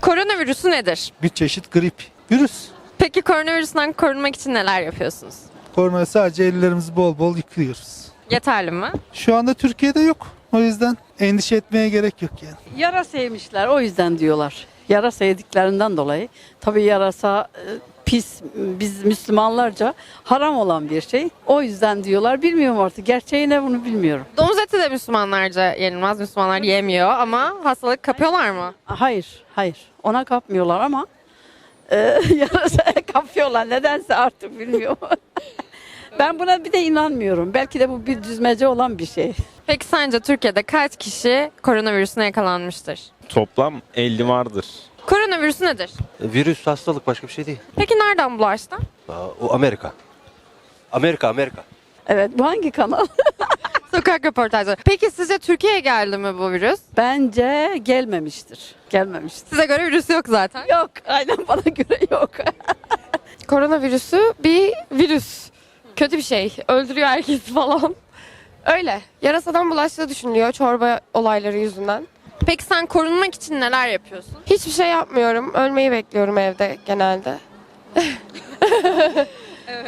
Koronavirüsü nedir? Bir çeşit grip. Virüs. Peki koronavirüsünden korunmak için neler yapıyorsunuz? Korona sadece ellerimizi bol bol yıkıyoruz. Yeterli mi? Şu anda Türkiye'de yok. O yüzden endişe etmeye gerek yok yani. Yara sevmişler o yüzden diyorlar. Yara sevdiklerinden dolayı. Tabii yarasa e, pis biz Müslümanlarca haram olan bir şey. O yüzden diyorlar. Bilmiyorum artık gerçeği ne bunu bilmiyorum. Domuz eti de Müslümanlarca yenilmez. Müslümanlar yemiyor ama hastalık kapıyorlar mı? Hayır, hayır. Ona kapmıyorlar ama e, kapıyorlar. Nedense artık bilmiyorum. ben buna bir de inanmıyorum. Belki de bu bir düzmece olan bir şey. Peki sence Türkiye'de kaç kişi koronavirüsüne yakalanmıştır? Toplam 50 vardır. Koronavirüsü nedir? Virüs hastalık başka bir şey değil. Peki nereden bulaştı? Aa, O Amerika. Amerika, Amerika. Evet, bu hangi kanal? Sokak röportajları. Peki sizce Türkiye'ye geldi mi bu virüs? Bence gelmemiştir. Gelmemiştir. Size göre virüs yok zaten. Yok, aynen bana göre yok. Koronavirüsü bir virüs. Kötü bir şey. Öldürüyor herkesi falan. Öyle. Yarasadan bulaştığı düşünülüyor çorba olayları yüzünden. Peki sen korunmak için neler yapıyorsun? Hiçbir şey yapmıyorum. Ölmeyi bekliyorum evde genelde.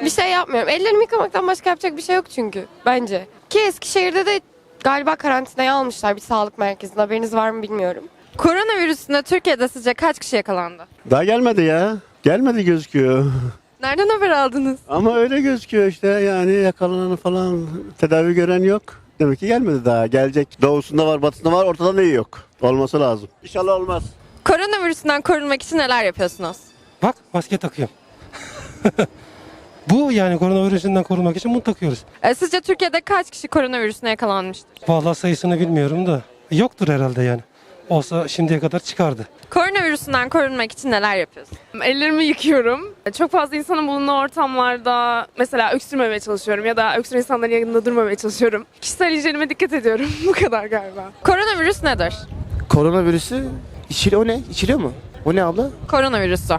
Bir şey yapmıyorum. Ellerimi yıkamaktan başka yapacak bir şey yok çünkü bence. Ki Eskişehir'de de galiba karantinaya almışlar bir sağlık merkezinde. Haberiniz var mı bilmiyorum. Koronavirüsünde Türkiye'de sizce kaç kişi yakalandı? Daha gelmedi ya. Gelmedi gözüküyor. Nereden haber aldınız? Ama öyle gözüküyor işte yani yakalanan falan tedavi gören yok. Demek ki gelmedi daha. Gelecek. Doğusunda var, batısında var, ortada neyi yok. Olması lazım. İnşallah olmaz. Koronavirüsünden korunmak için neler yapıyorsunuz? Bak maske takıyorum. Bu yani koronavirüsünden korunmak için bunu takıyoruz. E, sizce Türkiye'de kaç kişi koronavirüsüne yakalanmıştır? Vallahi sayısını bilmiyorum da yoktur herhalde yani. Olsa şimdiye kadar çıkardı. Koronavirüsünden korunmak için neler yapıyorsun? Ellerimi yıkıyorum. Çok fazla insanın bulunduğu ortamlarda mesela öksürmemeye çalışıyorum ya da öksüren insanların yanında durmamaya çalışıyorum. Kişisel hijyenime dikkat ediyorum. Bu kadar galiba. Koronavirüs nedir? Koronavirüsü içili o ne? İçiliyor mu? O ne abla? Koronavirüsü.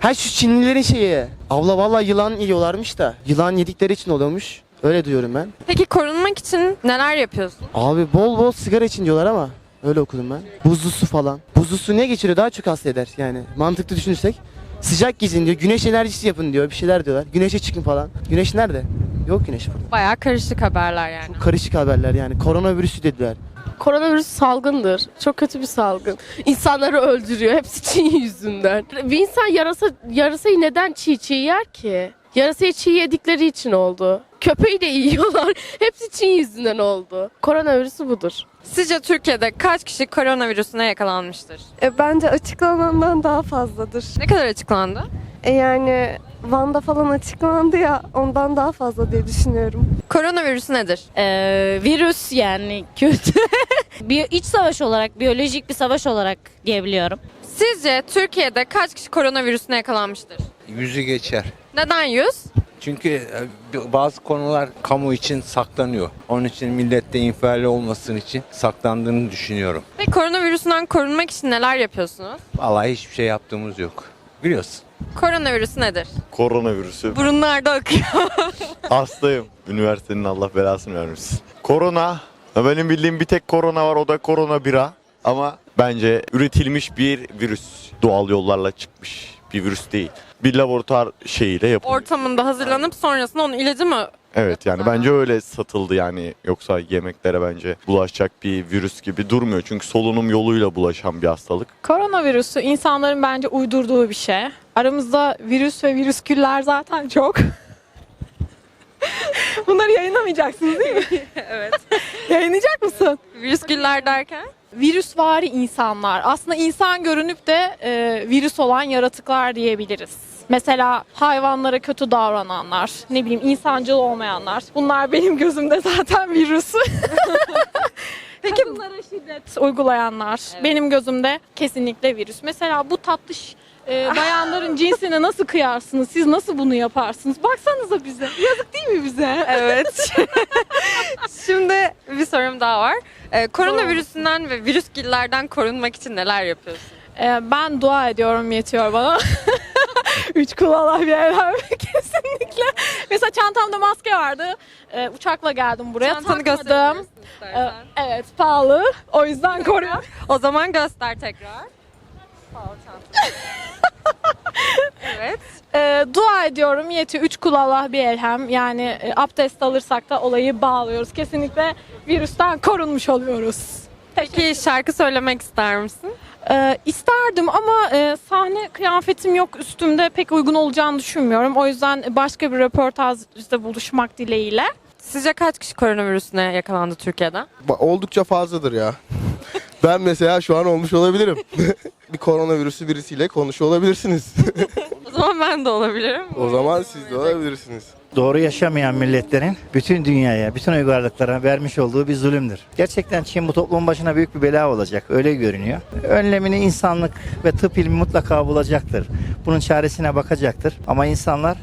Ha şu Çinlilerin şeyi. Abla vallahi yılan yiyorlarmış da. Yılan yedikleri için oluyormuş. Öyle duyuyorum ben. Peki korunmak için neler yapıyorsun? Abi bol bol sigara için diyorlar ama. Öyle okudum ben. Buzlu su falan. Buzlu su ne geçiriyor? Daha çok hasta eder yani. Mantıklı düşünürsek. Sıcak gizin diyor. Güneş enerjisi yapın diyor. Bir şeyler diyorlar. Güneşe çıkın falan. Güneş nerede? Yok güneş burada. Bayağı karışık haberler yani. Karışık haberler yani. Koronavirüsü dediler. Koronavirüs salgındır. Çok kötü bir salgın. İnsanları öldürüyor. Hepsi Çin yüzünden. Bir insan yarasa yarasayı neden çiğ çiğ yer ki? Yarasayı çiğ yedikleri için oldu. Köpeği de yiyorlar. Hepsi Çin yüzünden oldu. Koronavirüsü budur. Sizce Türkiye'de kaç kişi koronavirüsüne yakalanmıştır? E, bence açıklanandan daha fazladır. Ne kadar açıklandı? E, yani Van'da falan açıklandı ya ondan daha fazla diye düşünüyorum. Koronavirüs nedir? Ee, virüs yani kötü. bir iç savaş olarak, biyolojik bir savaş olarak diyebiliyorum. Sizce Türkiye'de kaç kişi koronavirüsüne yakalanmıştır? Yüzü geçer. Neden 100? Çünkü e, bazı konular kamu için saklanıyor. Onun için millette infiali olmasın için saklandığını düşünüyorum. Peki koronavirüsünden korunmak için neler yapıyorsunuz? Vallahi hiçbir şey yaptığımız yok. Biliyorsun. Koronavirüs nedir? Koronavirüsü. Burunlarda akıyor. Hastayım. Üniversitenin Allah belasını vermesin. Korona. Benim bildiğim bir tek korona var o da korona bira. Ama bence üretilmiş bir virüs. Doğal yollarla çıkmış bir virüs değil. Bir laboratuvar şeyiyle yapılmış. Ortamında hazırlanıp sonrasında onun ilacı mı? Evet yani bence öyle satıldı yani. Yoksa yemeklere bence bulaşacak bir virüs gibi durmuyor. Çünkü solunum yoluyla bulaşan bir hastalık. Koronavirüsü insanların bence uydurduğu bir şey. Aramızda virüs ve virüsküller zaten çok. Bunları yayınlamayacaksınız değil mi? evet. Yayınlayacak mısın? Virüsgüller derken? Virüsvari insanlar. Aslında insan görünüp de e, virüs olan yaratıklar diyebiliriz. Mesela hayvanlara kötü davrananlar, ne bileyim insancıl olmayanlar. Bunlar benim gözümde zaten virüs. Peki Kadınlara şiddet uygulayanlar benim gözümde kesinlikle virüs. Mesela bu tatlış e, bayanların cinsine nasıl kıyarsınız? Siz nasıl bunu yaparsınız? Baksanıza bize. Yazık değil mi bize? Evet. Şimdi bir sorum daha var. Ee, koronavirüsünden ve virüsgillerden korunmak için neler yapıyorsun? E, ben dua ediyorum yetiyor bana. Üç kulağına bir evlenme kesinlikle. Mesela çantamda maske vardı. E, uçakla geldim buraya. Çantanı gösterebilirsin. istersen. Evet pahalı. O yüzden koruyorum. O zaman göster tekrar. Pahalı çanta. evet. Ee, dua ediyorum yetiyor. Üç kul Allah bir elhem. Yani e, abdest alırsak da olayı bağlıyoruz. Kesinlikle virüsten korunmuş oluyoruz. Peki şarkı söylemek ister misin? Ee, isterdim ama e, sahne kıyafetim yok üstümde pek uygun olacağını düşünmüyorum. O yüzden başka bir röportajda buluşmak dileğiyle. Sizce kaç kişi koronavirüsüne yakalandı Türkiye'de? Oldukça fazladır ya. ben mesela şu an olmuş olabilirim. koronavirüsü birisiyle konuşuyor olabilirsiniz. O zaman ben de olabilirim. o zaman siz de olabilirsiniz. doğru yaşamayan milletlerin bütün dünyaya, bütün uygarlıklara vermiş olduğu bir zulümdür. Gerçekten Çin bu toplumun başına büyük bir bela olacak. Öyle görünüyor. Önlemini insanlık ve tıp ilmi mutlaka bulacaktır. Bunun çaresine bakacaktır. Ama insanlar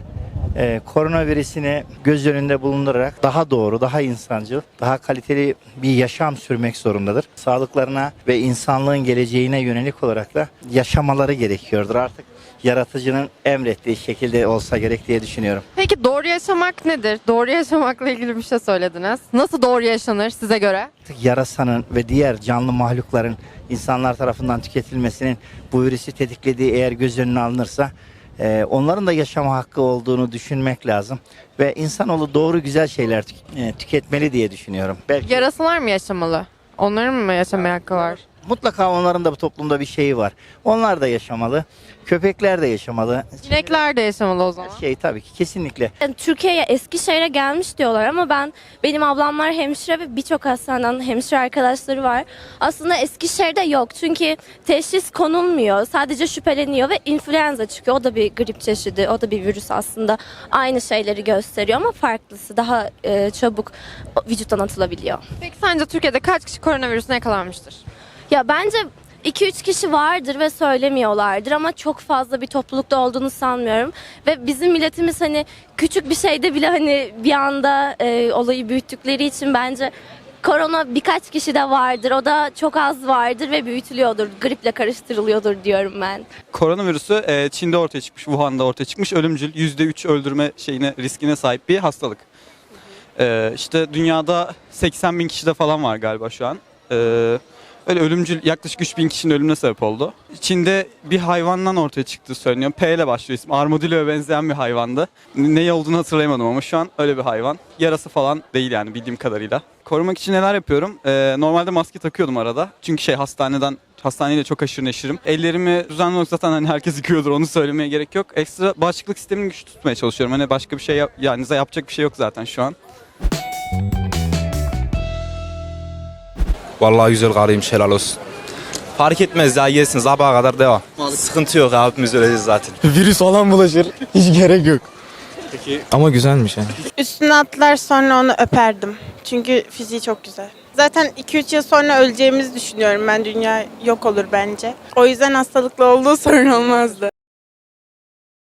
e, koronavirüsünü göz önünde bulundurarak daha doğru, daha insancıl, daha kaliteli bir yaşam sürmek zorundadır. Sağlıklarına ve insanlığın geleceğine yönelik olarak da yaşamaları gerekiyordur. Artık yaratıcının emrettiği şekilde olsa gerek diye düşünüyorum. Peki doğru yaşamak nedir? Doğru yaşamakla ilgili bir şey söylediniz. Nasıl doğru yaşanır size göre? Artık yarasanın ve diğer canlı mahlukların insanlar tarafından tüketilmesinin bu virüsü tetiklediği eğer göz önüne alınırsa e, onların da yaşama hakkı olduğunu düşünmek lazım. Ve insanoğlu doğru güzel şeyler e, tüketmeli diye düşünüyorum. Belki Yarasalar mı yaşamalı? Onların mı yaşamaya hakkı var? Mutlaka onların da bu toplumda bir şeyi var. Onlar da yaşamalı. Köpekler de yaşamalı. İnekler de yaşamalı o zaman. Şey tabii ki kesinlikle. Türkiye'ye Eskişehir'e gelmiş diyorlar ama ben benim ablamlar hemşire ve birçok hastaneden hemşire arkadaşları var. Aslında Eskişehir'de yok çünkü teşhis konulmuyor. Sadece şüpheleniyor ve influenza çıkıyor. O da bir grip çeşidi, o da bir virüs aslında. Aynı şeyleri gösteriyor ama farklısı daha e, çabuk vücuttan atılabiliyor. Peki sence Türkiye'de kaç kişi koronavirüsüne yakalanmıştır? Ya bence 2-3 kişi vardır ve söylemiyorlardır ama çok fazla bir toplulukta olduğunu sanmıyorum. Ve bizim milletimiz hani küçük bir şeyde bile hani bir anda e, olayı büyüttükleri için bence korona birkaç kişi de vardır. O da çok az vardır ve büyütülüyordur. Griple karıştırılıyordur diyorum ben. Koronavirüsü e, Çin'de ortaya çıkmış, Wuhan'da ortaya çıkmış. Ölümcül %3 öldürme şeyine riskine sahip bir hastalık. E, işte dünyada 80 bin kişi de falan var galiba şu an. E, öyle ölümcül yaklaşık 3 bin kişinin ölümüne sebep oldu. Çin'de bir hayvandan ortaya çıktığı söyleniyor. P ile başlıyor ismi. Armadillo'ya benzeyen bir hayvandı. Ne olduğunu hatırlayamadım ama şu an öyle bir hayvan. Yarası falan değil yani bildiğim kadarıyla. Korumak için neler yapıyorum? E, normalde maske takıyordum arada. Çünkü şey hastaneden Hastaneyle çok aşırı neşirim. Ellerimi düzenli olarak zaten hani herkes yıkıyordur onu söylemeye gerek yok. Ekstra bağışıklık sistemini güçlü tutmaya çalışıyorum. Hani başka bir şey yap yani yapacak bir şey yok zaten şu an. Vallahi güzel karıymış helal olsun. Fark etmez ya yesin sabaha kadar devam. Sıkıntı yok ya hepimiz öleceğiz zaten. Virüs falan bulaşır. Hiç gerek yok. Ama güzelmiş yani. Üstüne atlar sonra onu öperdim. Çünkü fiziği çok güzel. Zaten 2-3 yıl sonra öleceğimizi düşünüyorum ben. Dünya yok olur bence. O yüzden hastalıklı olduğu sorun olmazdı.